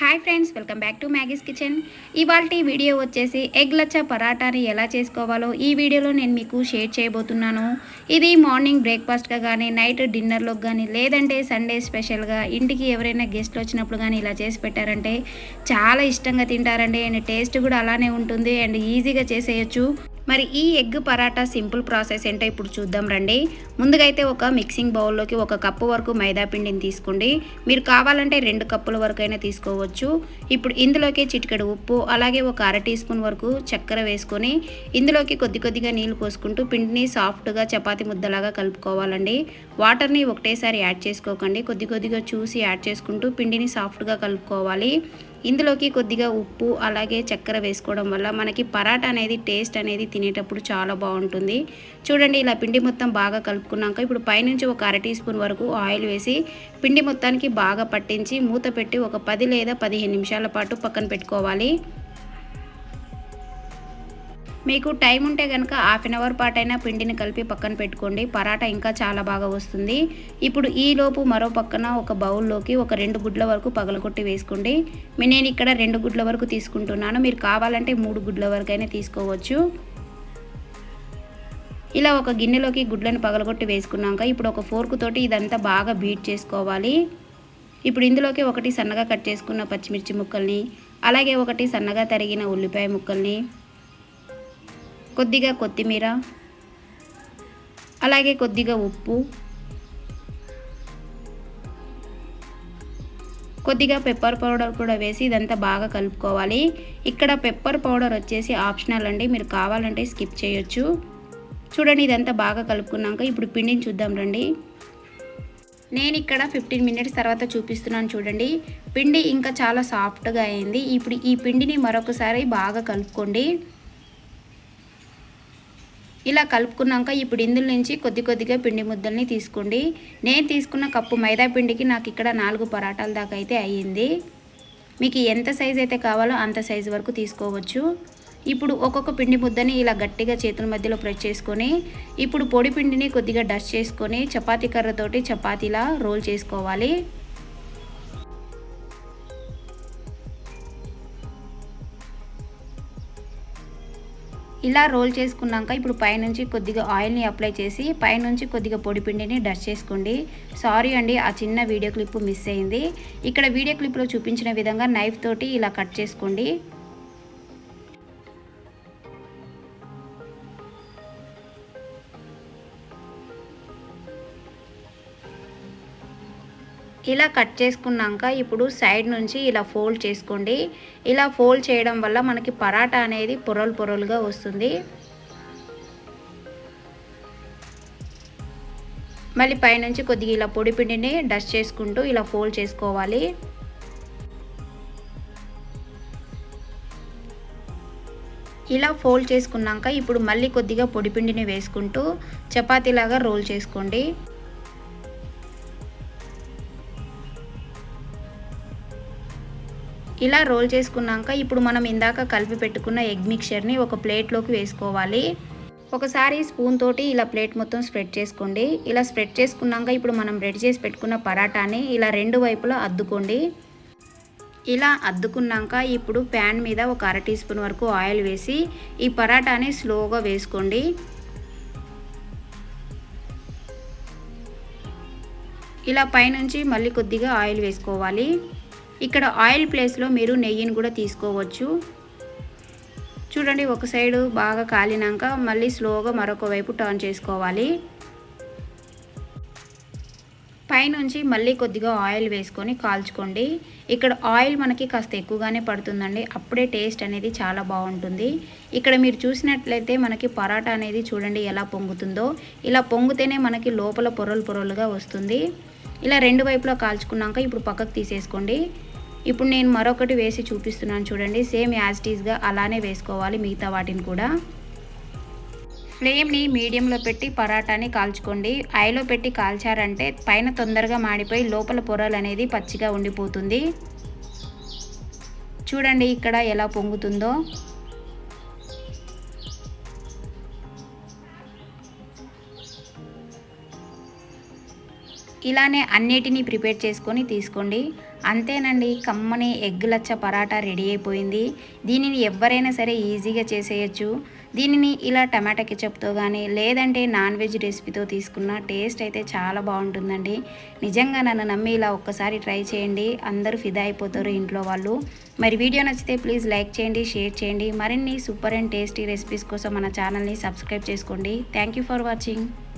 Hi friends welcome back to Maggie's kitchen. ఇవాళ video వచ్చేసి egg లచ్చ పరాటాని ఎలా చేసుకోవాలో ఈ వీడియోలో నేను మీకు షేర్ చేయబోతున్నాను. ఇది మార్నింగ్ బ్రేక్ఫాస్ట్గా కానీ నైట్ డిన్నర్లోకి కానీ లేదంటే సండే స్పెషల్గా ఇంటికి ఎవరైనా గెస్ట్లు వచ్చినప్పుడు కానీ ఇలా చేసి పెట్టారంటే చాలా ఇష్టంగా తింటారండి. అండ్ టేస్ట్ కూడా అలానే ఉంటుంది. అండ్ ఈజీగా చేసేయచ్చు. మరి ఈ ఎగ్ పరాటా సింపుల్ ప్రాసెస్ ఏంటో ఇప్పుడు చూద్దాం రండి. ముందుగా అయితే ఒక మిక్సింగ్ బౌల్లోకి ఒక కప్పు వరకు మైదా పిండిని తీసుకోండి. మీరు కావాలంటే రెండు కప్పుల వరకు అయినా తీసుకోవచ్చు. ఇప్పుడు ఇందులోకి చిటికెడు ఉప్పు అలాగే ఒక అర టీ స్పూన్ వరకు చక్కెర వేసుకొని ఇందులోకి కొద్ది కొద్దిగా నీళ్ళు పోసుకుంటూ పిండిని సాఫ్ట్గా చపాతి ముద్దలాగా కలుపుకోవాలండి. వాటర్ని ఒకటేసారి యాడ్ చేసుకోకండి. కొద్ది కొద్దిగా చూసి యాడ్ చేసుకుంటూ పిండిని సాఫ్ట్గా కలుపుకోవాలి. ఇందులోకి కొద్దిగా ఉప్పు అలాగే చక్కెర వేసుకోవడం వల్ల మనకి పరాట అనేది టేస్ట్ అనేది తినేటప్పుడు చాలా బాగుంటుంది. చూడండి ఇలా పిండి మొత్తం బాగా కలుపుకున్నాక ఇప్పుడు పైనుంచి ఒక అర టీ స్పూన్ వరకు ఆయిల్ వేసి పిండి మొత్తానికి బాగా పట్టించి మూత పెట్టి ఒక పది లేదా పదిహేను నిమిషాల పాటు పక్కన పెట్టుకోవాలి. మీకు టైం ఉంటే కనుక హాఫ్ అన్ అవర్ పాటైనా పిండిని కలిపి పక్కన పెట్టుకోండి. పరాటా ఇంకా చాలా బాగా వస్తుంది. ఇప్పుడు ఈ లోపు మరో పక్కన ఒక బౌల్లోకి ఒక రెండు గుడ్ల వరకు పగలగొట్టి వేసుకోండి. నేను ఇక్కడ రెండు గుడ్ల వరకు తీసుకుంటున్నాను. మీరు కావాలంటే మూడు గుడ్ల వరకు అయినా తీసుకోవచ్చు. ఇలా ఒక గిన్నెలోకి గుడ్లను పగలగొట్టి వేసుకున్నాక ఇప్పుడు ఒక ఫోర్క్ తోటి ఇదంతా బాగా బీట్ చేసుకోవాలి. ఇప్పుడు ఇందులోకి ఒకటి సన్నగా కట్ చేసుకున్న పచ్చిమిర్చి ముక్కల్ని అలాగే ఒకటి సన్నగా తరిగిన ఉల్లిపాయ ముక్కల్ని కొద్దిగా కొత్తిమీర అలాగే కొద్దిగా ఉప్పు కొద్దిగా పెప్పర్ పౌడర్ కూడా వేసి ఇదంతా బాగా కలుపుకోవాలి. ఇక్కడ పెప్పర్ పౌడర్ వచ్చేసి ఆప్షనల్ అండి. మీరు కావాలంటే స్కిప్ చేయొచ్చు. చూడండి ఇదంతా బాగా కలుపుకున్నాక ఇప్పుడు పిండిని చూద్దాం రండి. నేను ఇక్కడ ఫిఫ్టీన్ మినిట్స్ తర్వాత చూపిస్తున్నాను చూడండి. పిండి ఇంకా చాలా సాఫ్ట్గా అయింది. ఇప్పుడు ఈ పిండిని మరొకసారి బాగా కలుపుకోండి. ఇలా కలుపుకున్నాక ఇప్పుడు ఇందులో నుంచి కొద్ది కొద్దిగా పిండి ముద్దల్ని తీసుకోండి. నేను తీసుకున్న కప్పు మైదా పిండికి నాకు ఇక్కడ నాలుగు పరాటాల దాకా అయితే అయ్యింది. మీకు ఎంత సైజ్ అయితే కావాలో అంత సైజు వరకు తీసుకోవచ్చు. ఇప్పుడు ఒక్కొక్క పిండి ముద్దని ఇలా గట్టిగా చేతుల మధ్యలో ప్రెస్ చేసుకొని ఇప్పుడు పొడి పిండిని కొద్దిగా డస్ట్ చేసుకొని చపాతీ కర్రతోటి చపాతీలా రోల్ చేసుకోవాలి. ఇలా రోల్ చేసుకున్నాక ఇప్పుడు పైనుంచి కొద్దిగా ఆయిల్ని అప్లై చేసి పైనుంచి కొద్దిగా పొడి పిండిని డస్ట్ చేసుకోండి. సారీ అండి ఆ చిన్న వీడియో క్లిప్ మిస్ అయింది. ఇక్కడ వీడియో క్లిప్లో చూపించిన విధంగా నైఫ్ తోటి ఇలా కట్ చేసుకోండి. ఇలా కట్ చేసుకున్నాక ఇప్పుడు సైడ్ నుంచి ఇలా ఫోల్డ్ చేసుకోండి. ఇలా ఫోల్డ్ చేయడం వల్ల మనకి పరాటా అనేది పొరలు పొరలుగా వస్తుంది. మళ్ళీ పైనుంచి కొద్దిగా ఇలా పొడి పిండిని డస్ట్ చేసుకుంటూ ఇలా ఫోల్డ్ చేసుకోవాలి. ఇలా ఫోల్డ్ చేసుకున్నాక ఇప్పుడు మళ్ళీ కొద్దిగా పొడిపిండిని వేసుకుంటూ చపాతీలాగా రోల్ చేసుకోండి. ఇలా రోల్ చేసుకున్నాక ఇప్పుడు మనం ఇందాక కలిపి పెట్టుకున్న ఎగ్ మిక్చర్ని ఒక ప్లేట్లోకి వేసుకోవాలి. ఒకసారి స్పూన్ తోటి ఇలా ప్లేట్ మొత్తం స్ప్రెడ్ చేసుకోండి. ఇలా స్ప్రెడ్ చేసుకున్నాక ఇప్పుడు మనం రెడీ చేసి పెట్టుకున్న పరాటాని ఇలా రెండు వైపులా అద్దుకోండి. ఇలా అద్దుకున్నాక ఇప్పుడు ప్యాన్ మీద ఒక అర టీ స్పూన్ వరకు ఆయిల్ వేసి ఈ పరాటాని స్లోగా వేసుకోండి. ఇలా పైనుంచి మళ్ళీ కొద్దిగా ఆయిల్ వేసుకోవాలి. ఇక్కడ ఆయిల్ ప్లేస్లో మీరు నెయ్యిని కూడా తీసుకోవచ్చు. చూడండి ఒక సైడు బాగా కాలినాక మళ్ళీ స్లోగా మరొక వైపు టర్న్ చేసుకోవాలి. పైనుంచి మళ్ళీ కొద్దిగా ఆయిల్ వేసుకొని కాల్చుకోండి. ఇక్కడ ఆయిల్ మనకి కాస్త ఎక్కువగానే పడుతుందండి. అప్పుడే టేస్ట్ అనేది చాలా బాగుంటుంది. ఇక్కడ మీరు చూసినట్లయితే మనకి పరాటా అనేది చూడండి ఎలా పొంగుతుందో. ఇలా పొంగితేనే మనకి లోపల పొరలు పొరలుగా వస్తుంది. ఇలా రెండు వైపులా కాల్చుకున్నాక ఇప్పుడు పక్కకు తీసేసుకోండి. ఇప్పుడు నేను మరొకటి వేసి చూపిస్తున్నాను చూడండి. సేమ్ యాజ్టీస్గా అలానే వేసుకోవాలి మిగతా వాటిని కూడా. ఫ్లేమ్ని మీడియంలో పెట్టి పరాటాని కాల్చుకోండి. ఐలో పెట్టి కాల్చారంటే పైన తొందరగా మాడిపోయి లోపల పొరలు అనేది పచ్చిగా ఉండిపోతుంది. చూడండి ఇక్కడ ఎలా పొంగుతుందో. ఇలానే అన్నిటినీ ప్రిపేర్ చేసుకొని తీసుకోండి. అంతేనండి కమ్మని ఎగ్ లచ్చ పరాటా రెడీ అయిపోయింది. దీనిని ఎవరైనా సరే ఈజీగా చేసేయచ్చు. దీనిని ఇలా టమాటా కెచప్తో కానీ లేదంటే నాన్ వెజ్ రెసిపీతో తీసుకున్న టేస్ట్ అయితే చాలా బాగుంటుందండి. నిజంగా నన్ను నమ్మి ఇలా ఒక్కసారి ట్రై చేయండి. అందరూ ఫిదా అయిపోతారు ఇంట్లో వాళ్ళు. మరి వీడియో నచ్చితే ప్లీజ్ లైక్ చేయండి షేర్ చేయండి. మరిన్ని సూపర్ అండ్ టేస్టీ రెసిపీస్ కోసం మన ఛానల్ని సబ్స్క్రైబ్ చేసుకోండి. Thank you for watching.